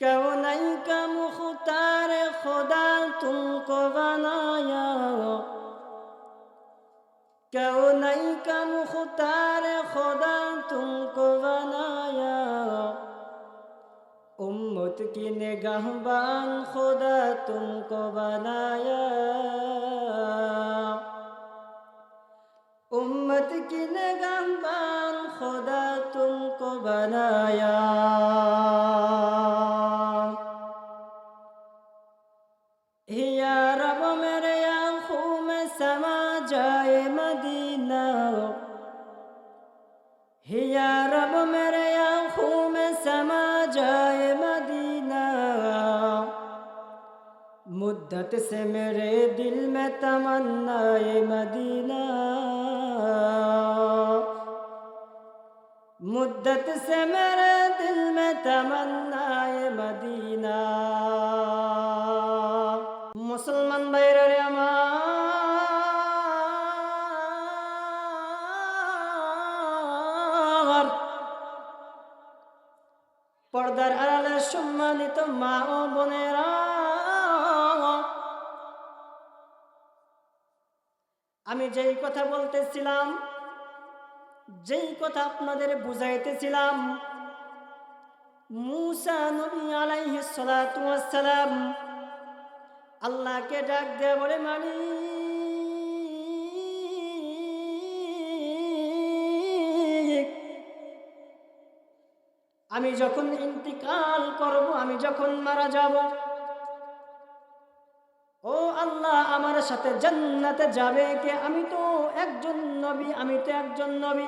क्यों नहीं का मुख्तार खुदा तुमको बनाया क्यों नहीं का मुख्तार खुदा तुमको बनाया उम्मत की निगाहबान खुदा तुमको बनाया उम्मत की निगाहबान खुदा तुमको बनाया मुद्दत से मेरे दिल में तमन्नाए मदीना मुद्दत से मेरे दिल में तमन्नाए मदीना মুসলমান ভাইরা আমার পর্দার আড়ালে সম্মানিত মা ও বোনেরা আমি যেই কথা বলতেছিলাম, যেই কথা আপনাদের বুঝাইতেছিলাম, মুসা নবী ওয়াস সালাম আল্লাহকে ডাক দেয়া বলে, মানি, আমি যখন ইন্তিকাল করব, আমি যখন মারা যাব আল্লাহ আমার সাথে জান্নাতে যাবে কে? আমি তো একজন নবী, আমি তো একজন নবী,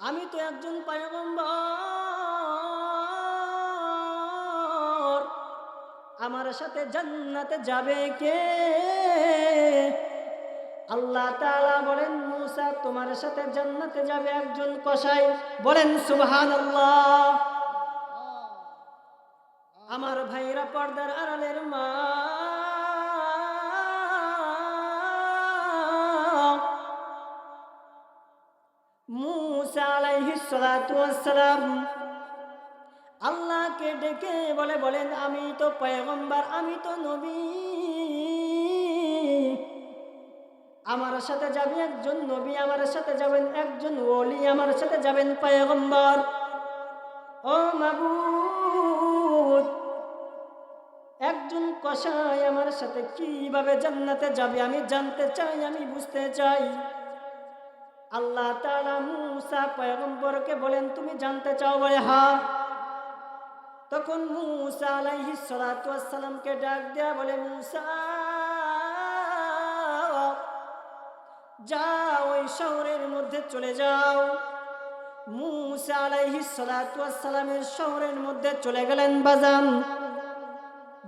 আমি তো একজন পায়গম্বর। আমার সাথে জান্নাতে যাবে কে? আল্লাহ তাআলা বলেন, মুসা, তোমার সাথে জান্নাতে যাবে একজন কসাই। বলেন, সুবহানাল্লাহ। আমার ভাইরা পর্দার আড়ালের মা সালাম আল্লাহকে ডেকে বলে, বলেন, আমি তো পয়গম্বর, আমি তো নবী। আমার সাথে যাবে একজন নবী, আমার সাথে যাবেন একজন ওলি, আমার সাথে যাবেন পয়গম্বর। ও মাবুদ, একজন কষাই আমার সাথে কীভাবে জান্নাতে যাবে? আমি জানতে চাই, আমি বুঝতে চাই। আল্লাহ তাআলা মুসা পয়গম্বরকে বলেন, তুমি জানতে চাও বলে হা তখন মুসা আলাইহিস সালাতু সালামকে ডাক দেয়া বলে, মুসা, যাও ওই শহরের মধ্যে চলে যাও। মুসা আলাইহিস সালাতু সালামের শহরের মধ্যে চলে গেলেন বাজান।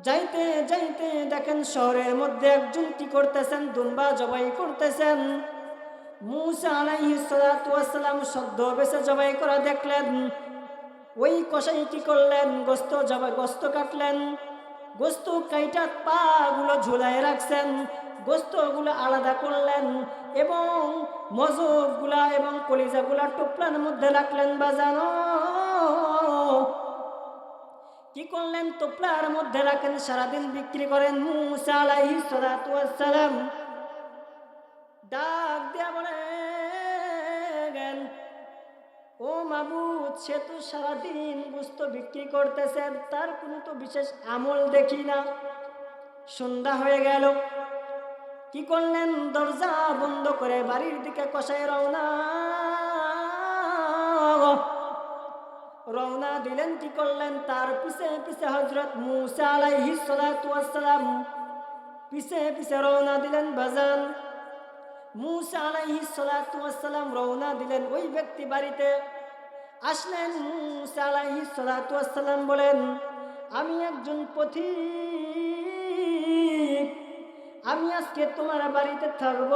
যাইতে যাইতে দেখেন শহরের মধ্যে একজন কি করতেছেন? দুম্বা জবাই করতেছেন। মুসা আলাইহিস সালাতু সালাম সদ্য বেসে জবাই করা দেখলেন। ওই কষাই কি করলেন, গোস্ত জবা, গোস্ত কাটলেন। গোস্ত কাইটা পা গুলো ঝুলাই রাখছেন, গোস্তগুলো আলাদা করলেন এবং মজবগুলা এবং কলিজাগুলা টুকরার মধ্যে রাখলেন বাজানো। কি করলেন? তোপলার মধ্যে রাখেন, সারাদিন বিক্রি করেন মুসা আলাইহিস সালাতু ওয়াস সালাম ডাক দিয়া বলেন ও মাবুদ সে তো সারাদিন গোস্ত বিক্রি করতেছে তার কোনো তো বিশেষ আমল দেখি না। সন্ধ্যা হয়ে গেল। কি করলেন? দরজা বন্ধ করে বাড়ির দিকে কষায় রওনা। রওনা দিলেন কি করলেন? তার পিছে পিছে হজরত মুসা আলাইহিস সালাতু ওয়াস সালাম পিছে পিছে রওনা দিলেন বাজান। মুসা আলাইহিস সালাতু ওয়াস রওনা দিলেন ওই ব্যক্তি বাড়িতে। আসলেন মুসা আলাইহিস সালাতু ওয়াস সালাম বলেন, আমি একজন পথিক। আমি আজকে তোমার বাড়িতে থাকব।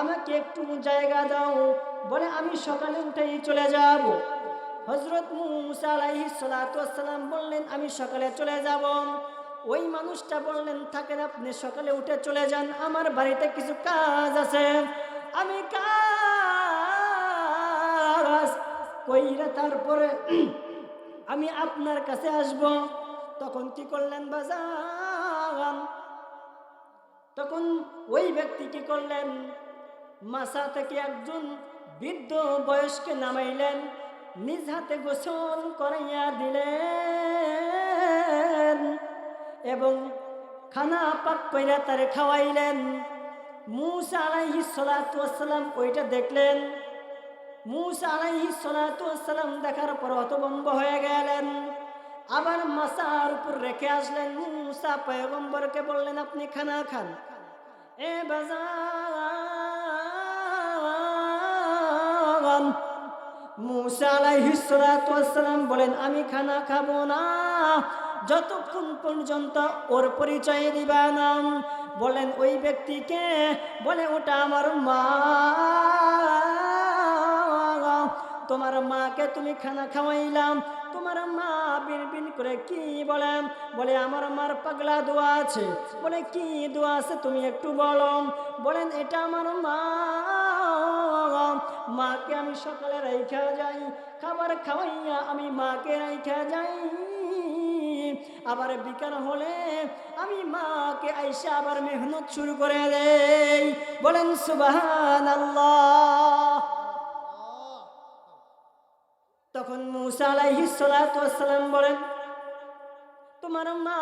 আমাকে একটু জায়গা দাও। বলে আমি সকালে উঠেই চলে যাব। হজরত মুসা আলাইহিস সালাতু ওয়াস সালাম বললেন, আমি সকালে চলে যাব। ওই মানুষটা বললেন, থাকেন আপনি, সকালে উঠে চলে যান, আমার বাড়িতে কিছু কাজ আছে। আমি কাজ কইরা তারপরে আমি আপনার কাছে আসব। তখন কি করলেন বাজান? তখন ওই ব্যক্তি কি করলেন? মাসা থেকে একজন বৃদ্ধ বয়স্কে নামাইলেন, নিজ হাতে গোসল করাইয়া দিলেন। এবং খানা পাক কইরা তারে খাওয়াইলেন। মুসা আলাইহি সালাম ওইটা দেখলেন। মুসা আলাইহি সালাম দেখার পর হতভম্ব হয়ে গেলেন। আবার মাসার উপর রেখে আসলেন। মুসা পয়গম্বরকে বললেন, আপনি খানা খান। এ বাজান। মুসা আলাইহি সালাতু ওয়াসসালাম বলেন, আমি খানা খাব না। যতক্ষণ পর্যন্ত ওর পরিচয় দিবা না, বলেন ওই ব্যক্তিকে, বলে ওটা আমার মা। তোমার মাকে তুমি খানা খাওয়াইলাম তোমার মা বিন বিন করে কি বলেন বলে, আমার মার পাগলা দোয়া আছে। বলে, কি দোয়া আছে তুমি একটু বলো। বলেন, এটা আমার মা। মাকে আমি সকালে রাইখা যাই, খাবার খাওয়াইয়া আমি মাকে রাইখা যাই। আবার বিকাল হলে আমি মাকে আইসা আবার মেহনত শুরু করে দেই। বলেন সুবাহান তখন মুসা আলাইহিস সালাতু বলেন, তোমার মা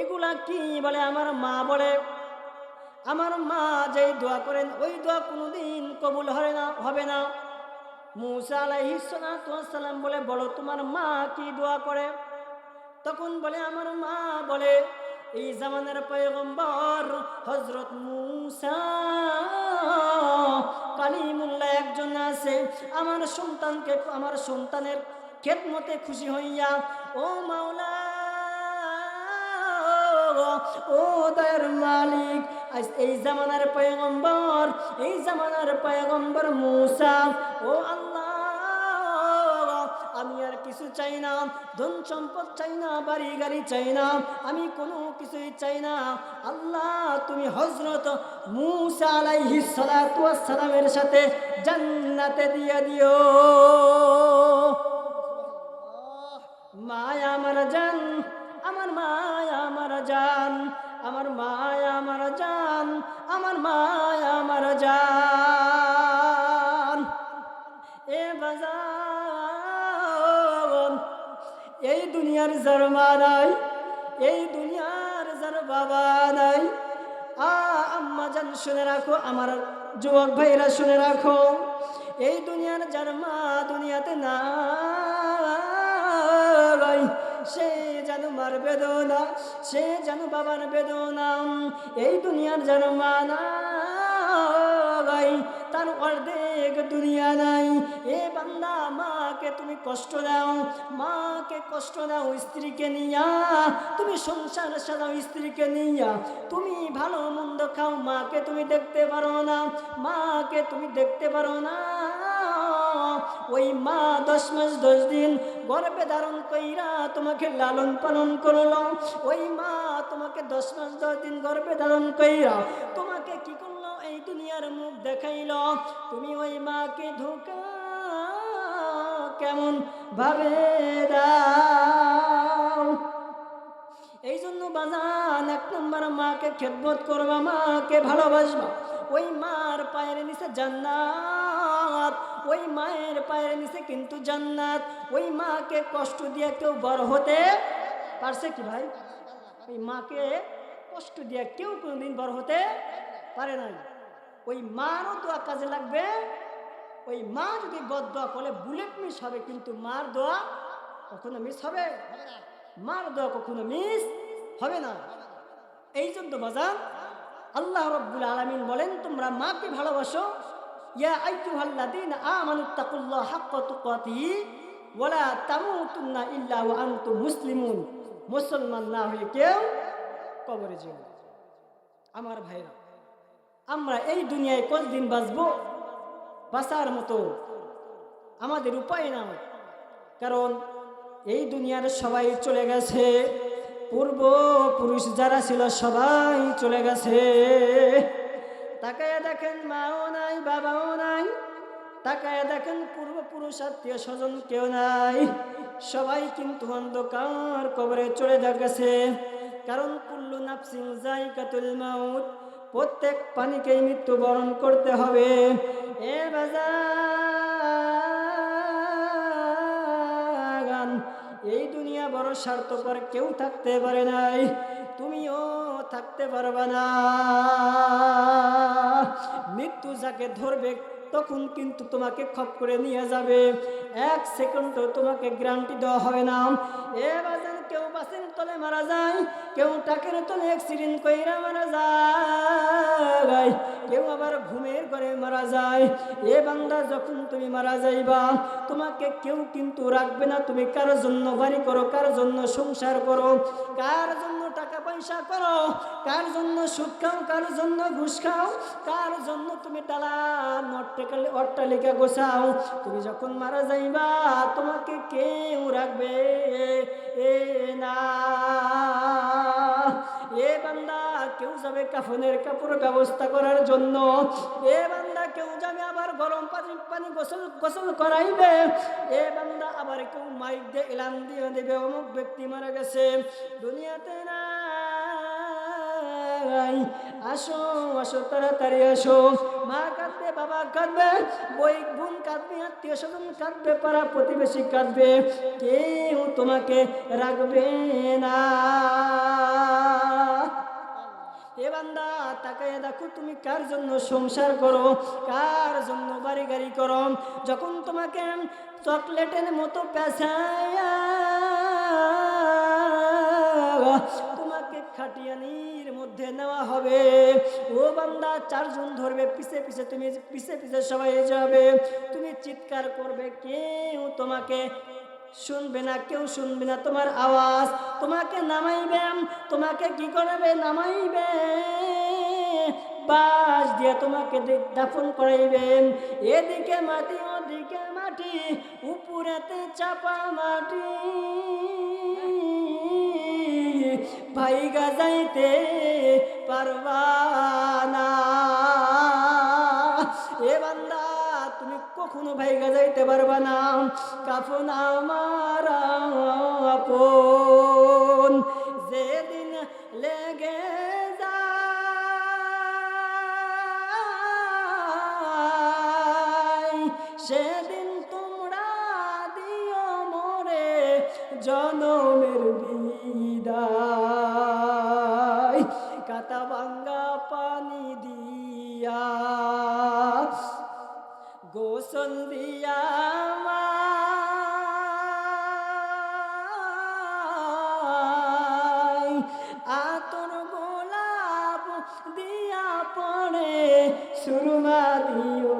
এগুলা কি বলে? আমার মা বলে, আমার মা যেই দোয়া করেন, ওই দোয়া কোনোদিন কবুল হবে না হবে না। মুসা আলাইসালাম বলে, বলো, তোমার মা কি দোয়া করে? তখন বলে, আমার মা বলে, এই জামানের পয়গম্বর হজরত মুসা কালিমুল্লা একজন আছে। আমার সন্তানকে, আমার সন্তানের খেদমতে খুশি হইয়া, ও মাওলা ও দয়ের মালিক এই জামানার পয়গম্বর, এই জামানার পয়গম্বর মুসা। ও আল্লাহ, আমি আর কিছু চাই না, ধন সম্পদ চাই না, বাড়ি গাড়ি চাই না, আমি কোনো কিছুই চাই না। আল্লাহ, তুমি হজরত মুসা আলাইহি সালামের সাথে জান্নাতে দিয়ে দিও। মায়া আমার জান আমার মায়া, আমার জান, আমার মায়া, আমার জান, আমার মায়া, আমার জান। এ বাজান এই দুনিয়ার যার মা নাই, এই দুনিয়ার যার বাবা নাই। আম্মা জান, শুনে রাখো, আমার যুবক ভাইরা শুনে রাখো। এই দুনিয়ার যার মা দুনিয়াতে নাই। সে যেন মার বেদনা, সে যেন বাবার বেদনা। এই দুনিয়ার যেন মা নাই, তার অর্ধেক দুনিয়া নাই। এ বান্দা, মাকে তুমি কষ্ট দাও, মাকে কষ্ট দাও স্ত্রীকে নিয়া। তুমি সংসার সাজাও স্ত্রীকে নিয়া। তুমি ভালো মন্দ খাও, মাকে তুমি দেখতে পারো না, মাকে তুমি দেখতে পারো না। ওই মা দশ মাস দশ দিন গর্ভে ধারণ কইরা তোমাকে লালন পালন করল। ওই মা তোমাকে দশ মাস দশ দিন গর্ভে ধারণ কইরা তোমাকে কি করল? এই দুনিয়ার মুখ দেখাইল। তুমি ওই মাকে ধোকা কেমন ভাবে দাও? এই জন্য বাজান এক নম্বর মাকে খেদমত করবা, মাকে ভালোবাসবা। ওই মার পায়ের নিচে জান্নাত ওই মায়ের পায়ের নিচে কিন্তু জান্নাত। ওই মাকে কষ্ট দিয়ে কেউ বড় হতে পারছে কি ভাই? ওই মাকে কষ্ট দিয়ে কেউ কোনোদিন বড় হতে পারে নাই। ওই মারও দোয়া কাজে লাগবে। ওই মা যদি বদ দোয়া করলে বুলেট মিস হবে, কিন্তু মার দোয়া কখনো মিস হবে? মার দোয়া কখনো মিস হবে না। এই জন্য বাজার আল্লাহ রব্বুল আলমিন বলেন, তোমরা মাকে ভালোবাসো ইয়া মুসলিমুন। মুসলমান না হয়ে কেউ আমার ভাইরা, আমরা এই দুনিয়ায় কতদিন বাঁচবো? বাঁচার মতো আমাদের উপায় না কারণ এই দুনিয়ার সবাই চলে গেছে, পূর্ব পুরুষ যারা ছিল সবাই চলে গেছে। তাকে দেখেন মাও নাই, বাবাও নাই। তাকায় দেখেন পূর্বপুরুষ আত্মীয় স্বজন কেউ নাই। সবাই কিন্তু অন্ধকার কবরে চলে গেছে কারণ কুল্লু নাফসিং জাইকাতুল মাউত, প্রত্যেক পানিকেই মৃত্যুবরণ করতে হবে। এ বাজার এই দুনিয়া বড় স্বার্থপর কেউ থাকতে পারে নাই। তুমিও থাকতে পারবে না। মৃত্যু যাকে ধরবে তখন কিন্তু তোমাকে খপ করে নিয়ে যাবে। এক সেকেন্ডও তোমাকে গ্যারান্টি দেওয়া হবে না। এ বাজার কেউ বাসের তলে মারা যায়, কেউ টাকের তলে অ্যাক্সিডেন্ট কইরা মারা যায়, কেউ আবার ঘুমের ঘরে মারা যায়। এ বান্দা যখন তুমি মারা যাইবা, তোমাকে কেউ কিন্তু রাখবে না। তুমি কার জন্য বাড়ি করো, কার জন্য সংসার করো, কার জন্য টাকা পয়সা করো, কার জন্য সুখ খাও, কার জন্য ঘুষ খাও, কার জন্য তুমি টালা নট্টালি অট্টালিকা গোছাও। তুমি যখন মারা যাইবা, তোমাকে কেউ রাখবে এ না। এ বান্দা, কেউ যাবে কাফনের কাপড় ব্যবস্থা করার জন্য। এ বান্দা, কেউ যাবে আবার গরম পানি পানি গোসল গোসল করাইবে। এ বান্দা, আবার কেউ মাইক দিয়ে এলান দিয়ে দেবে। অমুক ব্যক্তি মারা গেছে। দুনিয়াতে না আসো আসো, তাড়াতাড়ি আসো। মা কাঁদবে, বাবা কাঁদবে, বই বোন কাঁদবে, আত্মীয় স্বজন কাঁদবে, পাড়া প্রতিবেশী কাঁদবে। কেউ তোমাকে রাখবে না। এ বান্দা, তাকায় দেখো, তুমি কার জন্য সংসার করো? কার জন্য বাড়ি গাড়ি করো? যখন তোমাকে চকলেটের মতো তোমাকে খাটিয়ানির মধ্যে নেওয়া হবে। ও বান্দা, চারজন ধরবে, পিছে পিছে তুমি, পিছে পিছে সবাই যাবে। তুমি চিৎকার করবে, কেউ তোমাকে শুনবে না, কেউ শুনবে না তোমার আওয়াজ। তোমাকে নামাইবে, তোমাকে কি করবে? নামাইবে। বাস দিয়ে তোমাকে দাফন করাইবেন এদিকে মাটি, ওদিকে মাটি, উপরেতে চাপা মাটি। ভাইগা যাইতে পারবা না। এ বান্দা, তুমি কখনো ভাইগা যাইতে পারবা না। কাফন আমার আপন। যেদিন লেগে যায় সেদিন আমায় আতর গোলাপ দিয়া পড়ে সুরমা দিও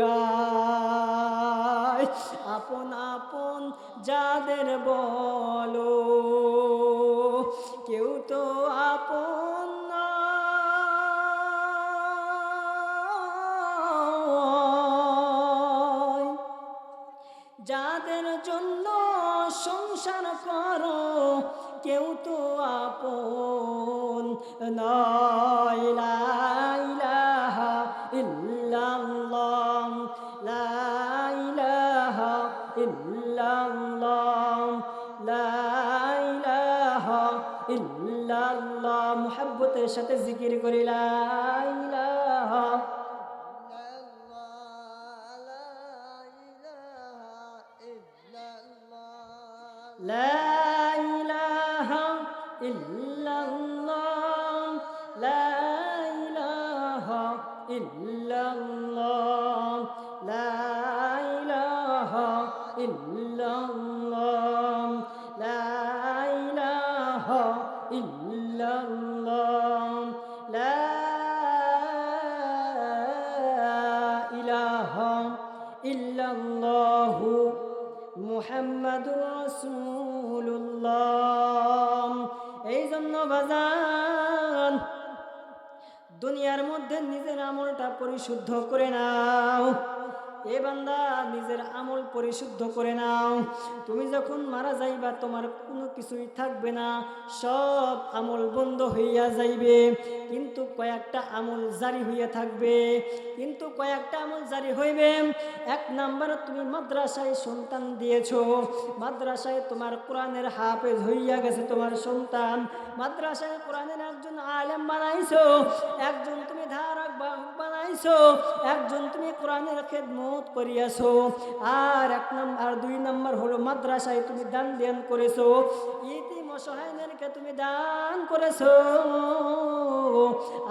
গায়। আপন আপন যাদের বলো আপন নয় ইলাহা ইল্লাল্লাহ। লা ইলাহা ইল্লাল্লাহ। লা ইলাহা ইল্লাল্লাহ। মুহাব্বতের সাথে জিকির করি লা ইলাহা لا ইল্লাল্লাহু মুহাম্মাদুর রাসূলুল্লাহ। এই জন্য বাজান দুনিয়ার মধ্যে নিজের আমলটা পরিশুদ্ধ করে নাও। এ বান্দা, নিজের আমল পরিশুদ্ধ করে নাও। তুমি যখন মারা যাইবা, তোমার কোনো কিছুই থাকবে না। সব আমল বন্ধ হইয়া যাইবে। কিন্তু কয়েকটা আমল জারি হইয়া থাকবে। কিন্তু কয়েকটা আমল জারি হইবে। এক নাম্বার, তুমি মাদ্রাসায় সন্তান দিয়েছ। মাদ্রাসায় তোমার কোরআনের হাফেজ হইয়া গেছে তোমার সন্তান। মাদ্রাসায় কোরআনের একজন আলেম বানাইছো। একজন তুমি ধারক বানাইছো একজন তুমি কোরআনের খেদমত করিয়াছো, আর এক নম্বর আর দুই নম্বর হলো মাদ্রাসায় তুমি দান দান করেছ। ইতিম অসহায়দেরকে তুমি দান করেছ।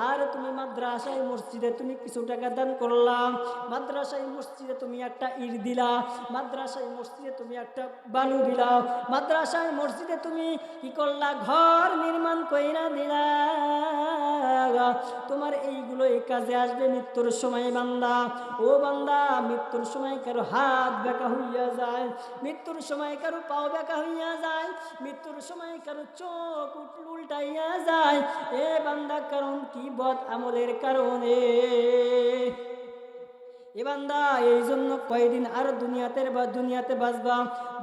আর তুমি মাদ্রাসায় মসজিদে তুমি কিছু টাকা দান করলাম মাদ্রাসায় মসজিদে তুমি একটা ইট দিলা। মাদ্রাসায় মসজিদে তুমি একটা বালু দিলা। মাদ্রাসায় মসজিদে তুমি কি করলা? ঘর নির্মাণ কইরা দিলা। তোমার এইগুলো এই কাজে আসবে মৃত্যুর সময়, বান্দা। ও বান্দা, মৃত্যুর সময় কারও হাত বেঁকা হইয়া যায়। মৃত্যুর সময় কারও পাও বেঁকা হইয়া যায়। মৃত্যুর সময় কারও চোখ উল্টাইয়া যায়। এ বান্দা কারণ কি বদ আমলের কারণে? এ বান্দা, এই জন্য কয়দিন আর দুনিয়াতে বা দুনিয়াতে বাঁচবা?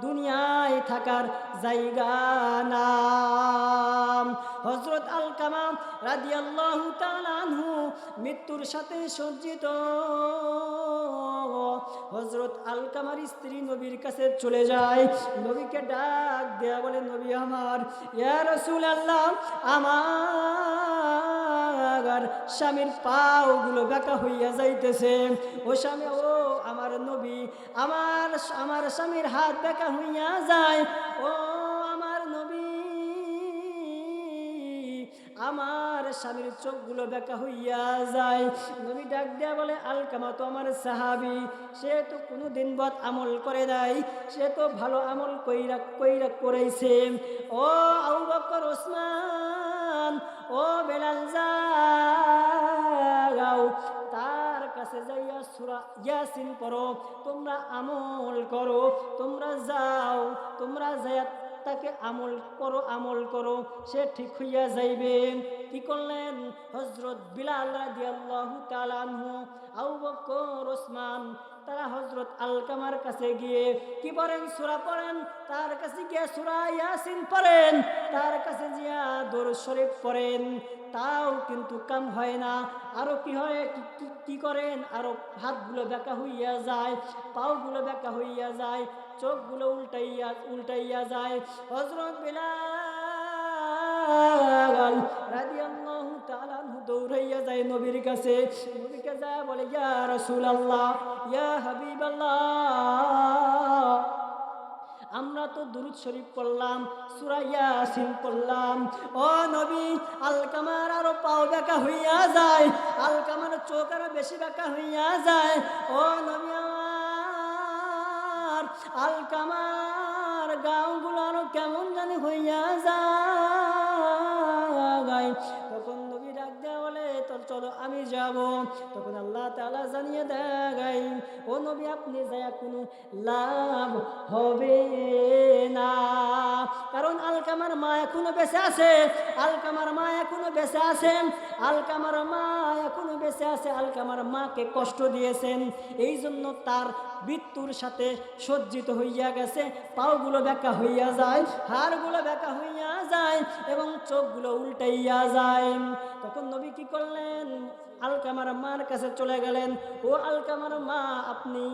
দুনিয়ায় থাকার জায়গা নাম। হজরত আল কামাম রাদিয়াল্লাহু তাআলা আনহু মৃত্যুর সাথে সজ্জিত। হজরত আল কামার স্ত্রী নবীর কাছে চলে যায়। নবীকে ডাক দেয়া বলে, নবী আমার, ইয়া রাসূলুল্লাহ, আমার স্বামীর পাওগুলো বেঁকা হইয়া যাইতেছে। ও স্বামী, ও আমার নবী, আমার আমার স্বামীর হাত বেঁকা হইয়া যায়। ও আমার নবী, আমার স্বামীর চোখগুলো বেঁকা হইয়া যায়। নবী ডাক দেয়া বলে আলকামা তো আমার সাহাবি, সে তো কোনো দিন বদ আমল করে নাই, সে তো ভালো আমল কইরা কইরা করেছে। ও আবু বকর, ওসমান ও বেলাল যাও, তার কাছে যাইয়া সুরা ইয়াসিন পড়ো। তোমরা আমল করো, তোমরা যাও, তোমরা যাইয়া তাকে আমল করো আমল করো। সে ঠিক হইয়া যাইবে। কি করলেন? হজরত বিলাল রাদিয়াল্লাহু তাআলা আবু বকর, ওসমান, তারা হজরত আলকামার কাছে গিয়ে কি পড়েন? সূরা পড়েন? তার কাছে গিয়ে সূরা ইয়াসিন পড়েন। তার কাছে গিয়া দরুদ শরীফ পড়েন। তাও কিন্তু কাম হয় না। আরও কি হয়? কি- করেন? আরও হাতগুলো বেঁকা হইয়া যায়, পাওগুলো বেঁকা হইয়া যায়, চোখগুলো উল্টাইয়া উল্টাইয়া যায়। হজরত বিলাল আমরা তো দুরুদ শরীফ পড়লাম, সূরা ইয়াসিন পড়লাম। ও নবী, আলকামার আরও পাও বেকা হইয়া যায়, আলকামার চোখ আরও বেশি বেঁকা হইয়া যায়। ও নবী আমার, আলকামার গাঁওগুলো আরও কেমন জানি হইয়া যায়। চলো আমি যাব। তখন আল্লাহ তালা জানিয়ে দেয়, ও নবী, আপনি যায় কোনো লাভ হবে না। কারণ আলকামার মা এখনও বেঁচে আছে, আলকামার মা এখনও বেঁচে আছেন আলকামার মা এখনও বেঁচে আছে, আলকামার মাকে কষ্ট দিয়েছেন। এই জন্য তার মৃত্যুর সাথে সজ্জিত হইয়া গেছে, পাওগুলো ব্যাকা হইয়া যায়, হাড়গুলো ব্যাকা হইয়া যায় এবং চোখগুলো উল্টাইয়া যায়। তখন নবী কি করলেন? আলকামার মার কাছে চলে গেলেন। ও আলকামার মা, আপনি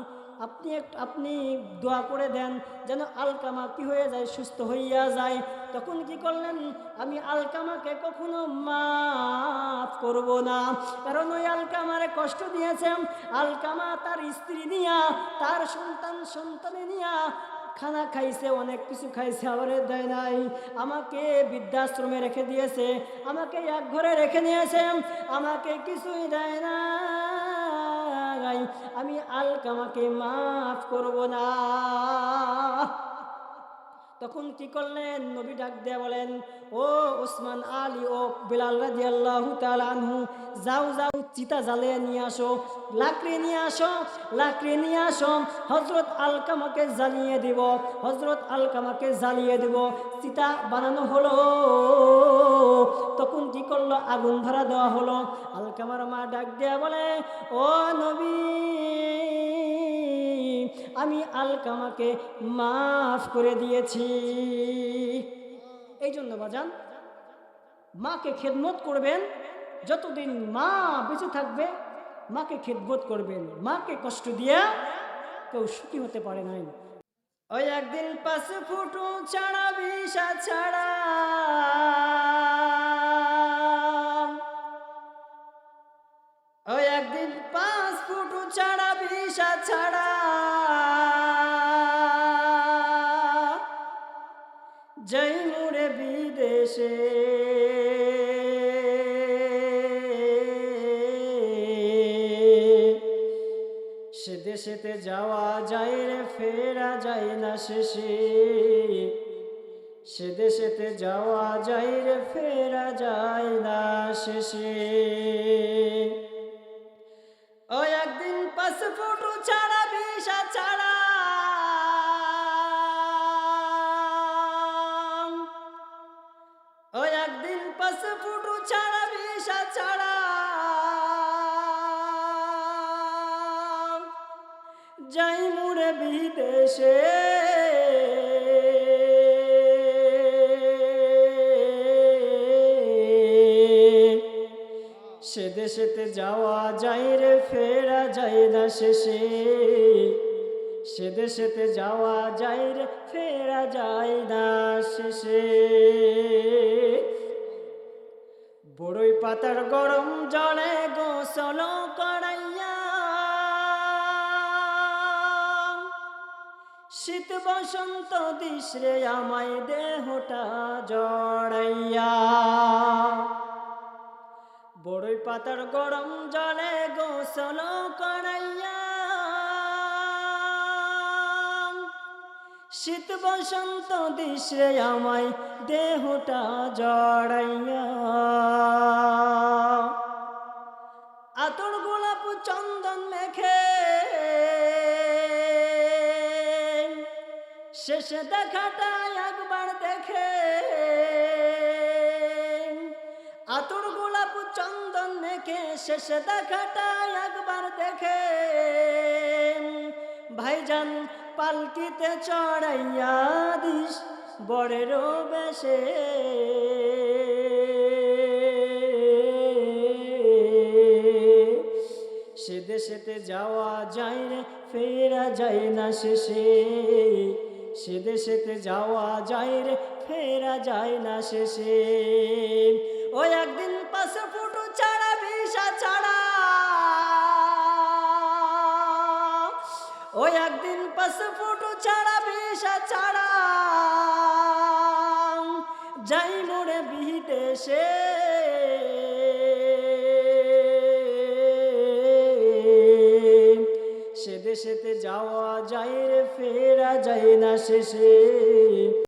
আপনি এক- আপনি দোয়া করে দেন যেন আলকামা কি হয়ে যায়, সুস্থ হইয়া যায়। তখন কি করলেন? আমি আলকামাকে কখনো মাফ করব না। কারণ ওই আলকামারে কষ্ট দিয়েছেন আলকামা তার স্ত্রী নিয়া, তার সন্তান, সন্তানে নিয়া খানা খাইছে, অনেক কিছু খাইছে, আবার দেয় নাই। আমাকে বৃদ্ধাশ্রমে রেখে দিয়েছে, আমাকে এক ঘরে রেখে নিয়েছে, আমাকে কিছুই দেয় না আমি আলকামাকে মাফ করব না। তখন কি করলেন? নবী ডাক দেয়া বলেন, ও ওসমান আলী ও বিলাল রাজি আল্লাহ আনহু, যাও যাও, চিতা জ্বালিয়ে নিয়ে আসো, লাকড়ি নিয়ে আসো, লাকড়ি নিয়ে আসো হজরত আলকামাকে জ্বালিয়ে দিব হজরত আলকামাকে জ্বালিয়ে দিব, চিতা বানানো হলো। তখন কি করল? আগুন ধরা দেওয়া হলো। আলকামার মা ডাক দেয়া বলে, ও নবী আমি আলকামাকে মাফ করে দিয়েছি। এই জন্য বাজান, মাকে খেদমত করবেন, যতদিন মা বেঁচে থাকবে, মাকে খেদমত করবেন। মাকে কষ্ট দিয়া কেউ সুখী হতে পারে নাই। ওই একদিন পাঁচ ফুটু ছাড়া বিষা ছাড়া ওই একদিন পাঁচ ফুটু ছাড়া বিষা ছাড়া। জয় মুরে বিদেশে। সে দেশেতে যাওয়া যায় রে, ফেরা যায় না শেষে। সে দেশেতে যাওয়া যায় রে, ফেরা যায় না শেষে। বিদেশে সে দেশেতে যাওয়া যায় রে, ফেরা যায় না শেষে। সে দেশেতে যাওয়া যায় রে, ফেরা যায় না শেষে। বড়ই পাতার গরম জলে গোসল করাইয়া শীত বসন্ত দিশরে আমায় দেহটা জড়াইয়া। বড়ই পাতার গরম জলে গোসল করাইয়া। শীত বসন্ত দিশরে আমায় দেহটা জড়াইয়া। শেষে দেখাটা একবার দেখে। আতর গোলাপ চন্দন মেখে শেষে দেখাটা একবার দেখে। ভাইজান পালকিতে চড়াইয়া দিস বড়েরও বেশে। সে দেশেতে যাওয়া যায় রে, ফেরা যায় না শেষে। সে দেশেতে যাওয়া যায় রে, ফেরা যায় না শেষে। ও একদিন পাশে ফুটু ছাড়া, ভিসা ছাড়া। ও একদিন পাশে ফুটু ছাড়া, ভিসা ছাড়া। যাই মোড়ে বিদেশে সে ফেরা যায় না শেষে।